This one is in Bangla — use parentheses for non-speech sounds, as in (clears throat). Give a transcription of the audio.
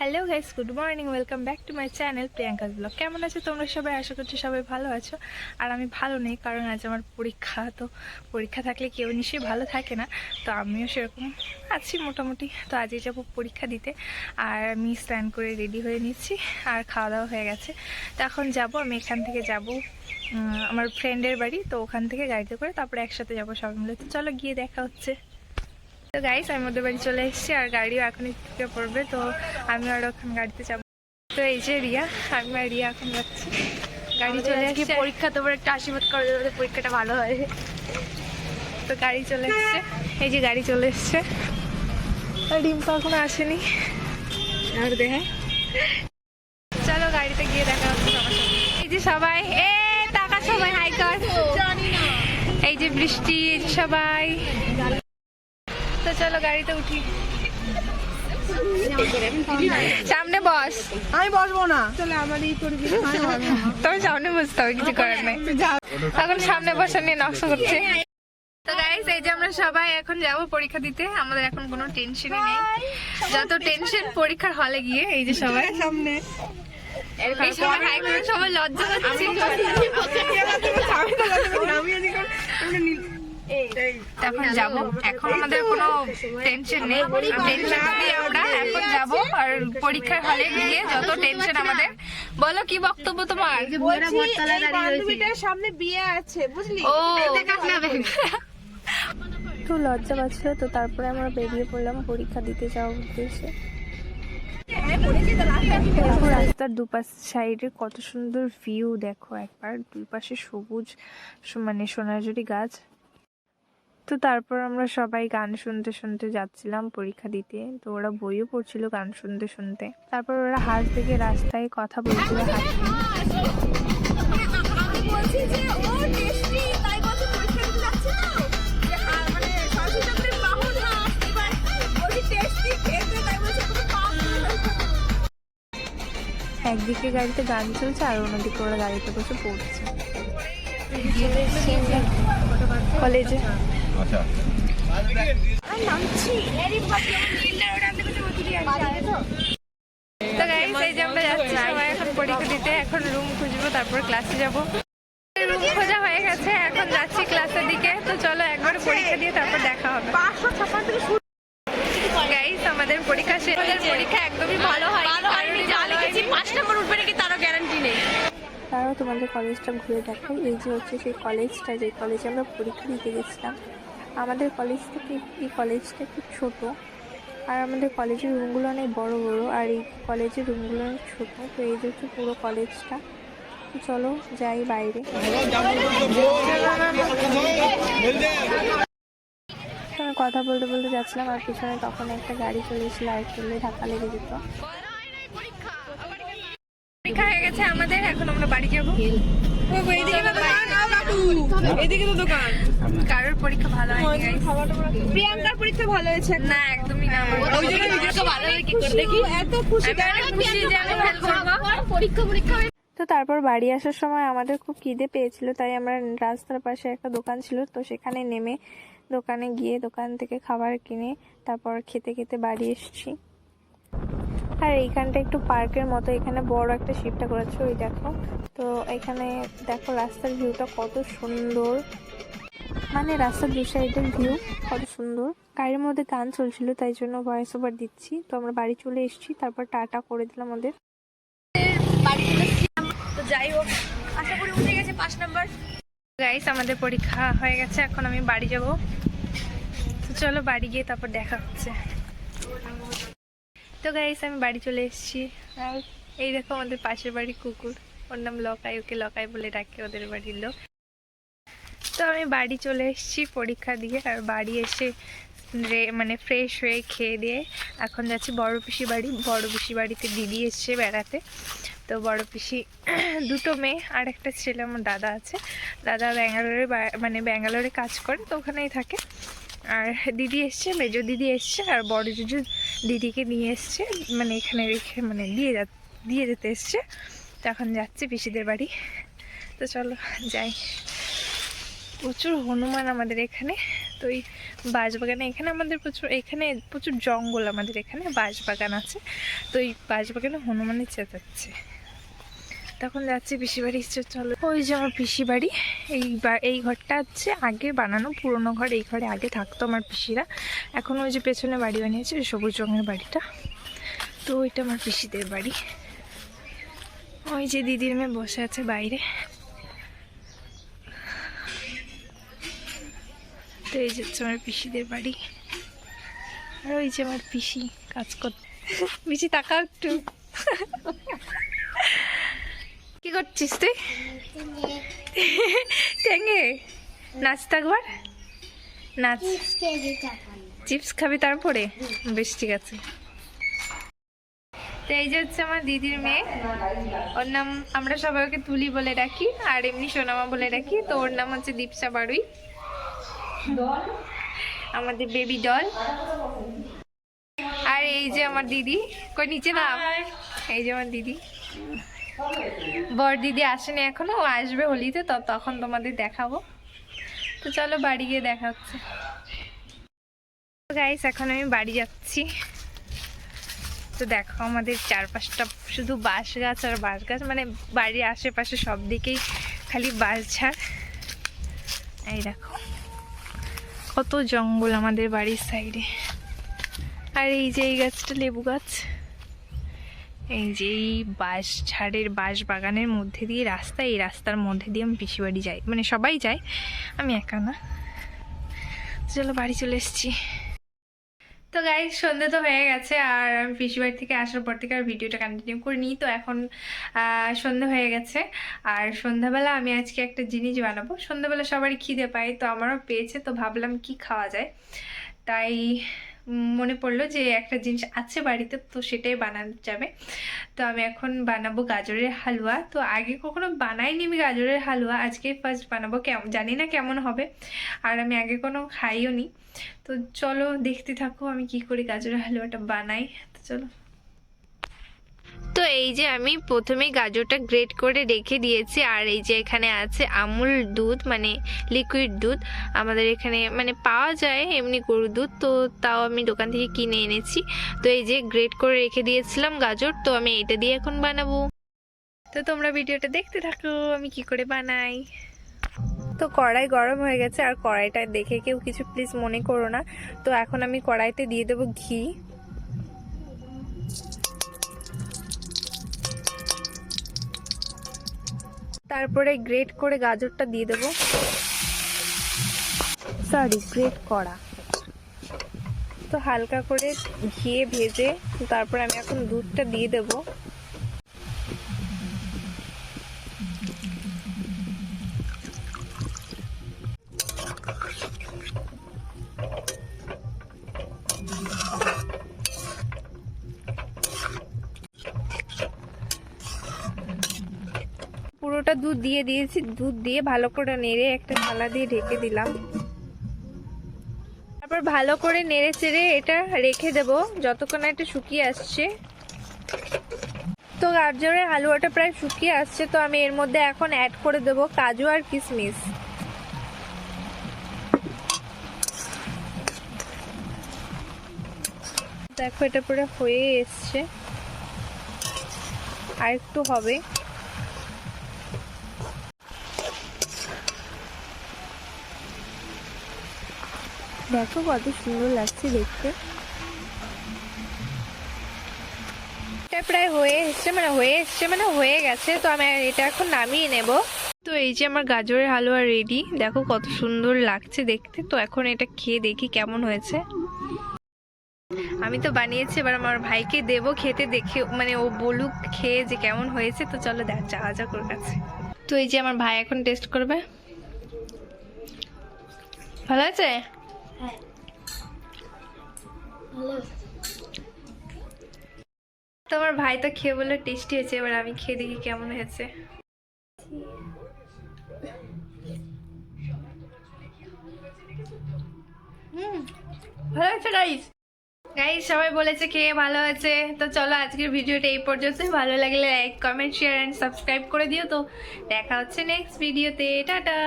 Hello guys good morning welcome back to my channel Priyanka's blog কেমন আছো তোমরা সবাই? আশা করছি সবাই ভালো আছো। আর আমি ভালো নেই, কারণ আজ আমার পরীক্ষা, তো পরীক্ষা থাকলে কেউ নিশ্চয়ই ভালো থাকে না। তো আমিও সেরকম আছি মোটামুটি। তো আজই যাব পরীক্ষা দিতে। আর আমি স্নান করে রেডি হয়ে নিচ্ছি, আর খাওয়া দাওয়া হয়ে গেছে। তো এখন যাব, আমি এখান থেকে যাব আমার ফ্রেন্ডের বাড়ি, তো ওখান থেকে গাড়িতে করে তারপরে একসাথে যাব সবাই মিলে। তো চলো গিয়ে দেখা হচ্ছে। তো গাইস আমি ওদের বাড়ি চলে এসেছি আর গাড়িও এখনই থেকে পড়বে তো আমি আর ওখানে গাড়িতে যাব। তো এই যে রিয়া আমি আর রিয়া এখন যাচ্ছি। গাড়ি চলে এসেছে। পরীক্ষা তোমার একটা আশীর্বাদ করে দেবে পরীক্ষাটা ভালো হয়। তো গাড়ি চলে এসছে। এই যে গাড়ি চলে এসছে। আর রিম্পা এখনও আসেনি। আর দেখে চলো গাড়িতে গিয়ে দেখা হচ্ছে সবার সাথে। এই যে সবাই এ টাকা সবাই হাই কর। এই যে বৃষ্টি সবাই। চলো গাড়িতে উঠি। সামনে বস। আমি বসবো না। তবে সামনে বসতে হবে কিছু করার নেই। এখন সামনে বসা নিয়ে নকশা করছে। তো গাইস এই যে আমরা সবাই এখন যাব পরীক্ষা দিতে। আমাদের এখন কোনো টেনশনই নেই। যত টেনশন পরীক্ষার হলে গিয়ে এই যে সবাই। সামনে। এই সবাই হাই করে সবাই লজ্জা পাচ্ছে। এখন যাব। এখন আমাদের কোনো টেনশন নেই। টেনশন দিয়ে আমরা এখন যাব আর পরীক্ষার হলে গিয়ে যত টেনশন আমাদের। বলো কি বক্তব্য তোমার? সামনে বিয়ে আছে বুঝলি? ও। একটু লজ্জা পাচ্ছিল তো তারপরে আমরা বেরিয়ে পড়লাম পরীক্ষা দিতে যাওয়ার উদ্দেশ্যে। রাস্তার দুপাশ সাইডে কত সুন্দর ভিউ দেখো। একবার দুই পাশে সবুজ মানে সোনাঝুরি গাছ। তো তারপর আমরা সবাই গান শুনতে শুনতে যাচ্ছিলাম পরীক্ষা দিতে। তো ওরা বইও পড়ছিল গান শুনতে শুনতে। তারপর ওরা হাত থেকে রাস্তায় কথা বলছিল একদিকে গাড়িতে গান চলছে আর অন্যদিকে ওরা গাড়িতে বসে পড়ছে। কলেজে। আচ্ছা। তো গাইস এই যে আমরা যাচ্ছি সবাই এখন পরীক্ষা দিতে এখন রুম খুঁজবো তারপর ক্লাসে যাব। রুম খোঁজা হয়ে গেছে এখন যাচ্ছি ক্লাসের দিকে। তো চলো একবার পরীক্ষা দিয়ে তারপর দেখা হবে। গাইস আমাদের পরীক্ষা শেষ। পরীক্ষা একদমই ভালো পাঁচ নম্বর উঠবে নাকি তারও গ্যারান্টি নেই। তারাও তোমাদের কলেজটা ঘুরে দেখাই এই যে হচ্ছে সেই কলেজটা যে কলেজে আমরা পরীক্ষা দিতে গেছিলাম। আমাদের কলেজ থেকে এই কলেজটা খুব ছোট। আর আমাদের কলেজের রুমগুলো অনেক বড় বড় আর এই কলেজের রুমগুলো অনেক ছোট তো এই যে হচ্ছে পুরো কলেজটা চলো যাই বাইরে। আমি কথা বলতে বলতে যাচ্ছিলাম আর পিছনে তখন একটা গাড়ি চলে এসেছিল আর চললে ধাক্কা লেগে যেত। পরীক্ষা হয়ে গেছে আমাদের এখন আমরা বাড়ি যাব। এদিকে তো দোকান। কারোর পরীক্ষা ভালো হয়নি guys। প্রিয়াঙ্কার পরীক্ষা ভালো হয়েছে? না একদমই না ওই জন্য ভালো হয় কি করে? দেখি। এত খুশি খুশি যে আমি ফেল করব। পরীক্ষা পরীক্ষা তো তারপর বাড়ি আসার সময় আমাদের খুব খিদে পেয়েছিল তাই আমরা রাস্তার পাশে একটা দোকান ছিল তো সেখানে নেমে দোকানে গিয়ে দোকান থেকে খাবার কিনে তারপর খেতে খেতে বাড়ি এসেছি। আর এইখানটা একটু পার্কের মতো, এখানে বড় একটা শিপটা করেছে, ওই দেখো। তো এখানে দেখো রাস্তার ভিউটা কত সুন্দর। মানে রাস্তার দু সাইডের ভিউ কত সুন্দর। গাড়ির মধ্যে গান চলছিল, তাই জন্য ভয়েস ওভার দিচ্ছি। তো আমরা বাড়ি চলে এসেছি, তারপর টাটা করে দিলাম ওদের। তো যাই হোক, আশা গেছে পাঁচ আমাদের পরীক্ষা হয়ে গেছে, এখন আমি বাড়ি যাব। তো চলো বাড়ি গিয়ে তারপর দেখা হচ্ছে। তো গাইস আমি বাড়ি চলে এসেছি। আর এই দেখো আমাদের পাশের বাড়ি কুকুর। ওর নাম লকাই, ওকে লকাই বলে ডাকে ওদের বাড়ির লোক। তো আমি বাড়ি চলে এসেছি পরীক্ষা দিয়ে, আর বাড়ি এসে মানে ফ্রেশ হয়ে খেয়ে দিয়ে এখন যাচ্ছি বড় পিসি বাড়ি। বড় পিসি বাড়িতে দিদি এসছে বেড়াতে। তো বড় পিসি (clears throat) দুটো মেয়ে আর একটা ছেলে, আমার দাদা আছে। দাদা ব্যাঙ্গালোরে মানে ব্যাঙ্গালোরে কাজ করে, তো ওখানেই থাকে। আর দিদি এসছে, মেজো দিদি এসছে আর বড় জুজু দিদিকে নিয়ে এসছে। মানে এখানে রেখে মানে দিয়ে যা দিয়ে যেতে এসছে। তো এখন যাচ্ছে পিসিদের বাড়ি। তো চলো যাই। প্রচুর হনুমান আমাদের এখানে। তো ওই বাঁশবাগানে এখানে আমাদের প্রচুর এখানে প্রচুর জঙ্গল আমাদের এখানে। বাঁশবাগান আছে। তো ওই বাঁশবাগানে হনুমানের চেঁচাচ্ছে তখন যাচ্ছি পিসি বাড়ি চলো। ওই যে আমার পিসি বাড়ি, এই এই ঘরটা হচ্ছে আগে বানানো, পুরোনো ঘর, এই ঘরে আগে থাকতো আমার পিসিরা। এখন ওই যে পেছনে বাড়ি বানিয়েছে সবুজ রঙের বাড়িটা। তো ওইটা আমার পিসিদের বাড়ি। ওই যে দিদির মেয়ে বসে আছে বাইরে। তো এই যে হচ্ছে আমার পিসিদের বাড়ি। আর ওই যে আমার পিসি কাজ করতে পিসি তাকা একটু। কি করছিস তুই? টেঙ্গে নাচ থাকবার নাচ। চিপস খাবি তারপরে? বেশ ঠিক আছে। তো এই যে হচ্ছে আমার দিদির মেয়ে। ওর নাম আমরা সবাই ওকে তুলি বলে ডাকি আর এমনি সোনামা বলে রাখি তো ওর নাম হচ্ছে দীপসা বাড়ুই আমাদের বেবি ডল আর এই যে আমার দিদি। কই নিচে না এই যে আমার দিদি। বর দিদি আসেনি এখনও, ও আসবে হোলিতে, তো তখন তোমাদের দেখাবো। তো চলো বাড়ি গিয়ে দেখা হচ্ছে। গাইস এখন আমি বাড়ি যাচ্ছি। তো দেখো আমাদের চারপাশটা শুধু বাঁশ গাছ আর বাঁশ গাছ মানে বাড়ির আশেপাশে সব দিকেই খালি বাঁশ ঝাড় এই দেখো, কত জঙ্গল আমাদের বাড়ির সাইডে আর এই যে এই গাছটা লেবু গাছ। এই যে এই বাঁশ ঝাড়ের বাঁশ বাগানের মধ্যে দিয়ে রাস্তা, এই রাস্তার মধ্যে দিয়ে আমি বাড়ি যাই। মানে সবাই যায়, আমি একা না। চলো বাড়ি চলে এসেছি। তো গাই সন্ধে তো হয়ে গেছে, আর আমি বাড়ি থেকে আসার পর থেকে আর ভিডিওটা কন্টিনিউ করিনি। তো এখন সন্ধে হয়ে গেছে, আর সন্ধ্যাবেলা আমি আজকে একটা জিনিস বানাবো। সন্ধ্যাবেলা সবারই খিদে পাই তো আমারও পেয়েছে, তো ভাবলাম কি খাওয়া যায়। তাই মনে পড়ল যে একটা জিনিস আছে বাড়িতে, তো সেটাই বানানো যাবে। তো আমি এখন বানাবো গাজরের হালুয়া। তো আগে কখনো বানাইনি আমি গাজরের হালুয়া, আজকে ফার্স্ট বানাবো। কেমন জানি না কেমন হবে, আর আমি আগে কোনো খাইও নি তো চলো দেখতে থাকো আমি কি করে গাজরের হালুয়াটা বানাই। তো চলো। তো এই যে আমি প্রথমে গাজরটা গ্রেট করে রেখে দিয়েছি, আর এই যে এখানে আছে আমুল দুধ মানে লিকুইড দুধ। আমাদের এখানে মানে পাওয়া যায় এমনি গরুর দুধ, তো তাও আমি দোকান থেকে কিনে এনেছি। তো এই যে গ্রেট করে রেখে দিয়েছিলাম গাজর, তো আমি এটা দিয়ে এখন বানাবো। তো তোমরা ভিডিওটা দেখতে থাকো, আমি কি করে বানাই। তো কড়াই গরম হয়ে গেছে, আর কড়াইটা দেখে কেউ কিছু প্লিজ মনে করো না। তো এখন আমি কড়াইতে দিয়ে দেবো ঘি। তারপরে গ্রেট করে গাজরটা দিয়ে দেবো। সরি গ্রেট করা। তো হালকা করে ঘিয়ে ভেজে, তারপর আমি এখন দুধটা দিয়ে দেবো। পুরোটা দুধ দিয়ে দিয়েছি, দুধ দিয়ে ভালো করে নেড়ে একটা থালা দিয়ে ঢেকে দিলাম। তারপর ভালো করে নেড়ে চেড়ে এটা রেখে দেব, যতক্ষণ এটা শুকিয়ে আসছে। তো গাজরের হালুয়াটা প্রায় শুকিয়ে আসছে, তো আমি এর মধ্যে এখন অ্যাড করে দেব কাজু আর কিশমিশ দেখো এটা পুরো হয়ে এসছে। আর একটু হবে। দেখো কত সুন্দর লাগছে দেখতে। এটা প্রায় হয়ে এসছে মানে হয়ে এসছে মানে হয়ে গেছে, তো আমি এটা এখন নামিয়ে নেব। তো এই যে আমার গাজরের হালুয়া রেডি দেখো কত সুন্দর লাগছে দেখতে, তো এখন এটা খেয়ে দেখি কেমন হয়েছে। আমি তো বানিয়েছি, এবার আমার ভাইকে দেব খেতে, দেখে মানে ও বলুক খেয়ে যে কেমন হয়েছে, তো চলো দেখ, যাওয়া যাক ওর কাছে। তো এই যে আমার ভাই এখন টেস্ট করবে। ভালো আছে? তো আমার ভাই তো খেয়ে বলল টেস্টি হয়েছে এবার আমি খেয়ে দেখি কেমন হয়েছে। হুম ভালো আছে গাইস গাইস সবাই বলেছে খেয়ে ভালো হয়েছে তো চলো আজকের ভিডিওটা এই পর্যন্ত ভালো লাগলে like comment share and subscribe করে দিও। তো দেখা হচ্ছে নেক্সট ভিডিওতে টাটা!